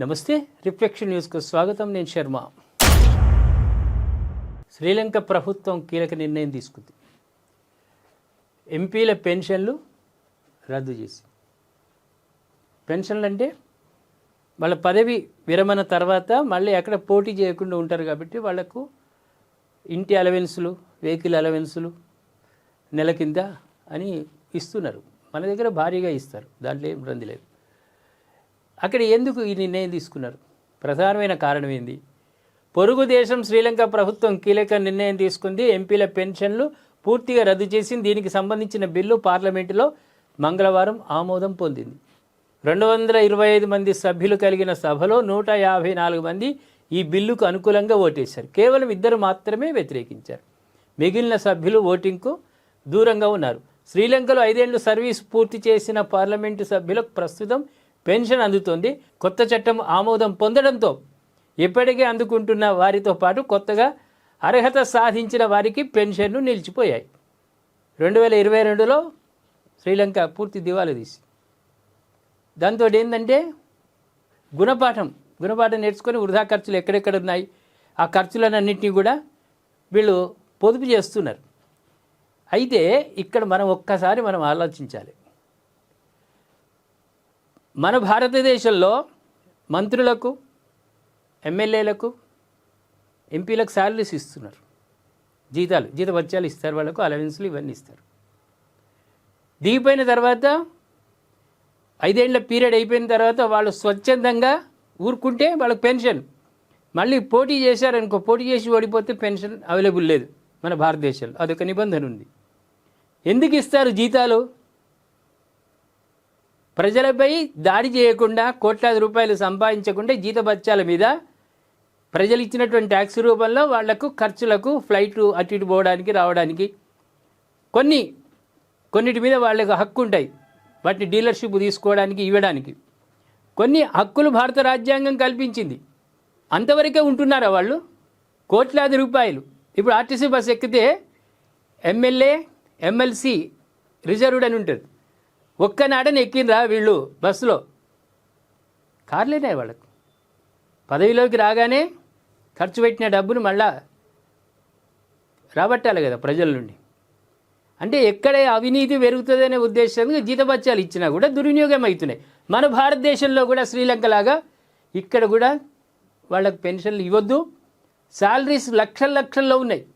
నమస్తే రిఫ్లెక్షన్ న్యూస్కు స్వాగతం. నేను శర్మ. శ్రీలంక ప్రభుత్వం కీలక నిర్ణయం తీసుకుంది. ఎంపీల పెన్షన్లు రద్దు చేసి. పెన్షన్లు అంటే వాళ్ళ పదవి విరమణ తర్వాత మళ్ళీ ఎక్కడ పోటీ చేయకుండా ఉంటారు కాబట్టి వాళ్ళకు ఇంటి అలవెన్సులు వెహికల్ అలవెన్సులు నెల కింద అని ఇస్తున్నారు. మన దగ్గర భారీగా ఇస్తారు. దాంట్లో ఏం రంది లేదు. అక్కడ ఎందుకు ఈ నిర్ణయం తీసుకున్నారు? ప్రధానమైన కారణం ఏంది? పొరుగు దేశం శ్రీలంక ప్రభుత్వం కీలక నిర్ణయం తీసుకుంది. ఎంపీల పెన్షన్లు పూర్తిగా రద్దు చేసింది. దీనికి సంబంధించిన బిల్లు పార్లమెంటులో మంగళవారం ఆమోదం పొందింది. రెండు వందల ఇరవై ఐదు మంది సభ్యులు కలిగిన సభలో నూట యాభై నాలుగు మంది ఈ బిల్లుకు అనుకూలంగా ఓటేశారు. కేవలం ఇద్దరు మాత్రమే వ్యతిరేకించారు. మిగిలిన సభ్యులు ఓటింగ్కు దూరంగా ఉన్నారు. శ్రీలంకలో ఐదేళ్ళు సర్వీస్ పూర్తి చేసిన పార్లమెంటు సభ్యులకు ప్రస్తుతం పెన్షన్ అందుతోంది. కొత్త చట్టం ఆమోదం పొందడంతో ఇప్పటికే అందుకుంటున్న వారితో పాటు కొత్తగా అర్హత సాధించిన వారికి పెన్షన్లు నిలిచిపోయాయి. రెండు వేల ఇరవై రెండులో శ్రీలంక పూర్తి దివాలా తీసి దాంతో ఏంటంటే గుణపాఠం గుణపాఠం నేర్చుకొని వృధా ఖర్చులు ఎక్కడెక్కడ ఉన్నాయి? ఆ ఖర్చులన్నింటినీ కూడా వీళ్ళు పొదుపు చేస్తున్నారు. అయితే ఇక్కడ మనం ఒక్కసారి మనం ఆలోచించాలి. మన భారతదేశంలో మంత్రులకు ఎమ్మెల్యేలకు ఎంపీలకు శాలరీస్ ఇస్తున్నారు. జీతాలు జీతభత్యాలు ఇస్తారు వాళ్ళకు అలవెన్స్లు ఇవన్నీ ఇస్తారు. దిగిపోయిన తర్వాత ఐదేళ్ళ పీరియడ్ అయిపోయిన తర్వాత వాళ్ళు స్వచ్ఛందంగా ఊరుకుంటే వాళ్ళకి పెన్షన్. మళ్ళీ పోటీ చేశారనుకో పోటీ చేసి ఓడిపోతే పెన్షన్ అవైలబుల్ లేదు మన భారతదేశంలో. అదొక నిబంధన ఉంది. ఎందుకు ఇస్తారు జీతాలు? ప్రజలపై దాడి చేయకుండా కోట్లాది రూపాయలు సంపాదించకుండా జీతబత్యాల మీద ప్రజలు ఇచ్చినటువంటి ట్యాక్స్ రూపంలో వాళ్ళకు ఖర్చులకు ఫ్లైట్లు అటు ఇటు పోవడానికి రావడానికి కొన్ని కొన్నిటి మీద వాళ్ళకు హక్కు ఉంటాయి. వాటిని డీలర్షిప్ తీసుకోవడానికి ఇవ్వడానికి. కొన్ని హక్కులు భారత రాజ్యాంగం కల్పించింది. అంతవరకే ఉంటున్నారా వాళ్ళు? కోట్లాది రూపాయలు. ఇప్పుడు ఆర్టీసీ బస్ ఎక్కితే ఎమ్మెల్యే ఎమ్మెల్సీ రిజర్వ్డ్ అని ఉంటుంది. ఒక్కనాడని ఎక్కినరా వీళ్ళు బస్సులో. కార్లేనే వాళ్ళకు. పదవిలోకి రాగానే ఖర్చు పెట్టిన డబ్బును మళ్ళా రాబట్టాలి కదా ప్రజల నుండి. అంటే ఎక్కడే అవినీతి పెరుగుతుందనే ఉద్దేశంగా జీతభత్యాలు ఇచ్చినా కూడా దుర్వినియోగం అవుతున్నాయి. మన భారతదేశంలో కూడా శ్రీలంక లాగా ఇక్కడ కూడా వాళ్ళకు పెన్షన్లు ఇవ్వద్దు. శాలరీస్ లక్షల లక్షల్లో ఉన్నాయి.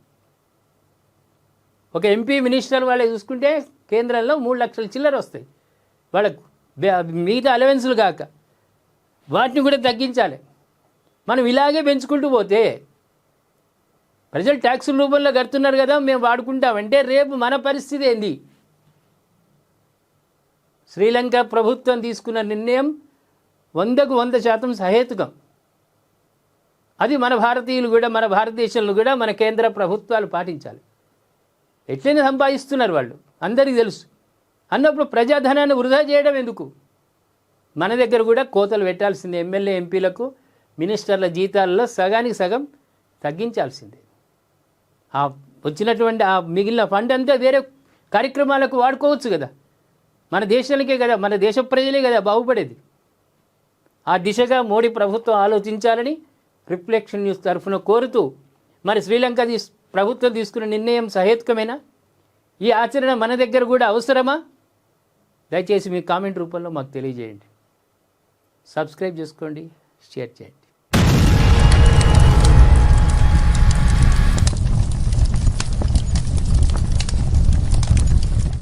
ఒక ఎంపీ మినిస్టర్ వాళ్ళే చూసుకుంటే కేంద్రంలో మూడు లక్షల చిల్లర వస్తాయి. వాళ్ళకు మిగతా అలవెన్సులు కాక వాటిని కూడా తగ్గించాలి. మనం ఇలాగే పెంచుకుంటూ పోతే ప్రజలు ట్యాక్సుల రూపంలో కడుతున్నారు కదా మేము వాడుకుంటామంటే రేపు మన పరిస్థితి ఏంది? శ్రీలంక ప్రభుత్వం తీసుకున్న నిర్ణయం వందకు వంద శాతం సహేతుకం. అది మన భారతీయులు కూడా మన భారతదేశంలో కూడా మన కేంద్ర ప్రభుత్వాలు పాటించాలి. ఎట్లయినా సంపాదిస్తున్నారు వాళ్ళు. అందరికీ తెలుసు. అన్నప్పుడు ప్రజాధనాన్ని వృధా చేయడం ఎందుకు? మన దగ్గర కూడా కోతలు పెట్టాల్సిందే ఎమ్మెల్యే ఎంపీలకు మినిస్టర్ల జీతాల్లో సగానికి సగం తగ్గించాల్సిందే. ఆ వచ్చినటువంటి ఆ మిగిలిన ఫండ్ అంతా వేరే కార్యక్రమాలకు వాడుకోవచ్చు కదా. మన దేశానికే కదా మన దేశ ప్రజలే కదా బాగుపడేది. ఆ దిశగా మోడీ ప్రభుత్వం ఆలోచించాలని రిఫ్లెక్షన్ న్యూస్ తరఫున కోరుతూ మరి శ్రీలంక ప్రభుత్వం తీసుకున్న నిర్ణయం సహేతుకమేనా? ఈ ఆచరణ మన దగ్గర కూడా అవసరమా? దయచేసి మీ కామెంట్ రూపంలో మాకు తెలియజేయండి. సబ్స్క్రైబ్ చేసుకోండి షేర్ చేయండి.